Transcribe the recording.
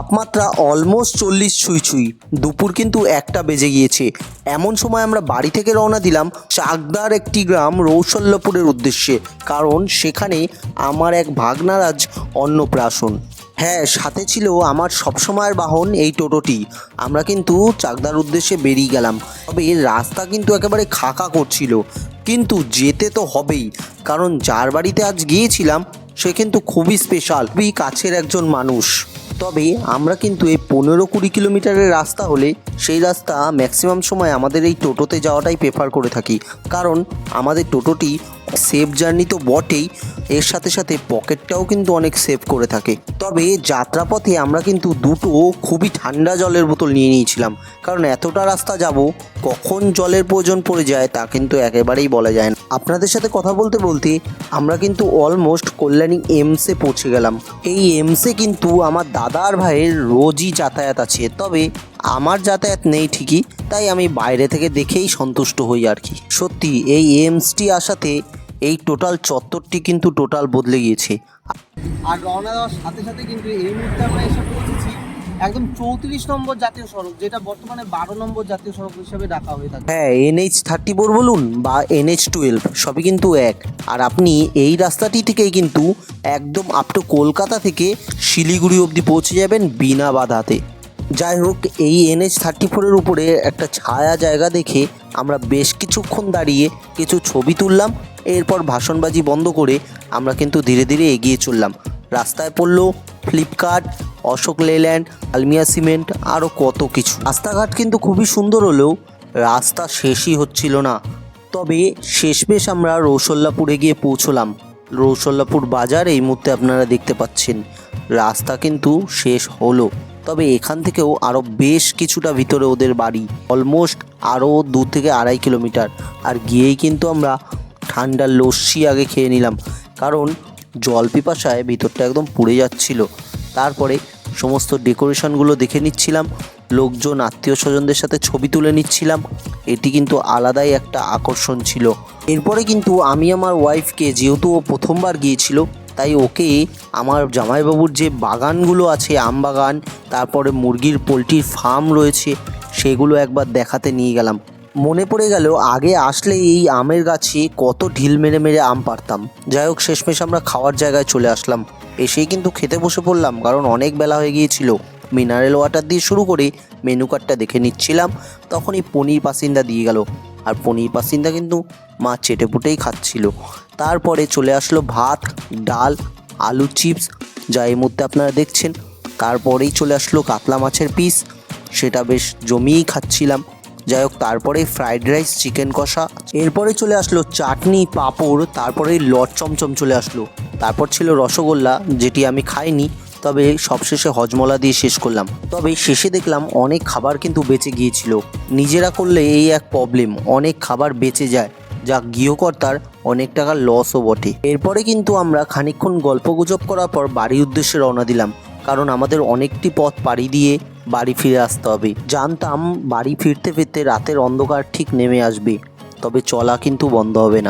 তাপমাত্রা অলমোস্ট চল্লিশ ছুঁই ছুঁই। দুপুর কিন্তু একটা বেজে গিয়েছে। এমন সময় আমরা বাড়ি থেকে রওনা দিলাম চাকদার একটি গ্রাম রৌশল্যপুরের উদ্দেশ্যে। কারণ সেখানে আমার এক ভাগনার আজ অন্নপ্রাশন। হ্যাঁ সাথে ছিল আমার সবসময়ের বাহন এই টোটোটি। আমরা কিন্তু চাকদার উদ্দেশ্যে বেরিয়ে গেলাম। তবে রাস্তা কিন্তু একেবারে খাকা করছিল। কিন্তু যেতে তো হবেই। কারণ যার বাড়িতে আজ গিয়েছিলাম, সে কিন্তু খুবই স্পেশাল খুবই কাছের একজন মানুষ। তবে আমরা কিন্তু এই পনেরো কুড়ি কিলোমিটারের রাস্তা হলে সেই রাস্তা ম্যাক্সিমাম সময় আমাদের এই টোটোতে যাওয়াটাই প্রেফার করে থাকি। কারণ আমাদের টোটোটি সেফ জার্নি তো বটেই, এর সাথে সাথে পকেটটাও কিন্তু অনেক সেভ করে থাকে। তবে যাত্রাপথে আমরা কিন্তু দুটো খুবই ঠান্ডা জলের বোতল নিয়ে নিয়েছিলাম, কারণ এতটা রাস্তা যাব, কখন জলের প্রয়োজন পড়ে যায় তা কিন্তু একেবারেই বলা যায় না। আপনাদের সাথে কথা বলতে বলতে আমরা কিন্তু অলমোস্ট কল্যাণী এমসে পৌঁছে গেলাম। এই এমসে কিন্তু আমার দাদার ভাইয়ের রোজই যাতায়াত আছে, তবে আমার যাতায়াত নেই ঠিকই, তাই আমি বাইরে থেকে দেখেই সন্তুষ্ট হই আর কি। সত্যি, এই এমসটি আসাতে এই টোটাল চত্বরটি কিন্তু টোটাল বদলে গিয়েছে। আর রওনা দেওয়ার সাথে সাথে কিন্তু এই মুহূর্তে আমরা এসে পৌঁছেছি একদম চৌত্রিশ নম্বর জাতীয় সড়ক যেটা বর্তমানে বারো নম্বর জাতীয় সড়ক হিসেবে ডাকা হয়ে থাকে। হ্যাঁ এনএইচ থার্টি ফোর বলুন বা এনএইচ টুয়েলভ সবই কিন্তু এক। আর আপনি এই রাস্তাটি থেকেই কিন্তু একদম আপ টু কলকাতা থেকে শিলিগুড়ি অবধি পৌঁছে যাবেন বিনা বাধাতে। যাই হোক এই এনএইচ থার্টি ফোরের উপরে একটা ছায়া জায়গা দেখে আমরা বেশ কিছুক্ষণ দাঁড়িয়ে কিছু ছবি তুললাম। এরপর ভাষণবাজি বন্ধ করে আমরা কিন্তু ধীরে ধীরে এগিয়ে চললাম। রাস্তায় পড়ল ফ্লিপকার্ট, অশোক লেল্যান্ড, আলমিয়া সিমেন্ট আরও কত কিছু। রাস্তাঘাট কিন্তু খুবই সুন্দর হলেও রাস্তা শেষই হচ্ছিল না। তবে শেষমেশ আমরা রৌসল্লাপুরে গিয়ে পৌঁছলাম। রৌসল্লাপুর বাজার এই মুহূর্তে আপনারা দেখতে পাচ্ছেন। রাস্তা কিন্তু শেষ হলো। তবে এখান থেকেও আরও বেশ কিছুটা ভিতরে ওদের বাড়ি। অলমোস্ট আরও দু থেকে আড়াই কিলোমিটার। আর গিয়েই কিন্তু আমরা ঠান্ডা লস্যি আগে খেয়ে নিলাম। কারণ জল পিপাসায় ভিতরটা একদম পুড়ে যাচ্ছিল। তারপরে সমস্ত ডেকোরেশনগুলো দেখে নিচ্ছিলাম, লোকজন আত্মীয় স্বজনদের সাথে ছবি তুলে নিচ্ছিলাম। এটি কিন্তু আলাদাই একটা আকর্ষণ ছিল। এরপরে কিন্তু আমি আমার ওয়াইফকে যেহেতু ও প্রথমবার গিয়েছিল, তাই ওকে আমার জামাইবাবুর যে বাগানগুলো আছে, আম বাগান, তারপরে মুরগির পোলট্রির ফার্ম রয়েছে, সেগুলো একবার দেখাতে নিয়ে গেলাম। মনে পড়ে গেল আগে আসলে এই আমের গাছে কত ঢিল মেরে মেরে আম পারতাম। যাই হোক, শেষমেশ আমরা খাওয়ার জায়গায় চলে আসলাম। এসেই কিন্তু খেতে বসে পড়লাম, কারণ অনেক বেলা হয়ে গিয়েছিল। মিনারেল ওয়াটার দিয়ে শুরু করে মেনু কার্ডটা দেখে নিচ্ছিলাম। তখনই পনির পাসিন্দা দিয়ে গেল। আর পনির পাসিন্দা কিন্তু মা চেটে পুটেই খাচ্ছিল। তারপরে চলে আসলো ভাত, ডাল, আলু চিপস, যা এই মধ্যে আপনারা দেখছেন। তারপরেই চলে আসলো কাতলা মাছের পিস সেটা বেশ জমিয়েই খাচ্ছিলাম। যাই হোক তারপরে ফ্রাইড রাইস চিকেন কষা। এরপরে চলে আসলো চাটনি, পাঁপড় তারপরে লট চমচম চলে আসলো। তারপর ছিল রসগোল্লা, যেটি আমি খাইনি, তবে সবশেষে হজমলা দিয়ে শেষ করলাম। তবে শেষে দেখলাম অনেক খাবার কিন্তু বেঁচে গিয়েছিল। নিজেরা করলে এই এক প্রবলেম অনেক খাবার বেঁচে যায়, যা গৃহকর্তার অনেক টাকার লসও বটে। এরপরে কিন্তু আমরা খানিকক্ষণ গল্পগুজব করার পর বাড়ির উদ্দেশ্যে রওনা দিলাম, কারণ আমাদের অনেকটি পথ পাড়ি দিয়ে বাড়ি ফিরে আসতে হবে। জানতাম বাড়ি ফিরতে ফিরতে রাতের অন্ধকার ঠিক নেমে আসবে, তবে চলা কিন্তু বন্ধ হবে না।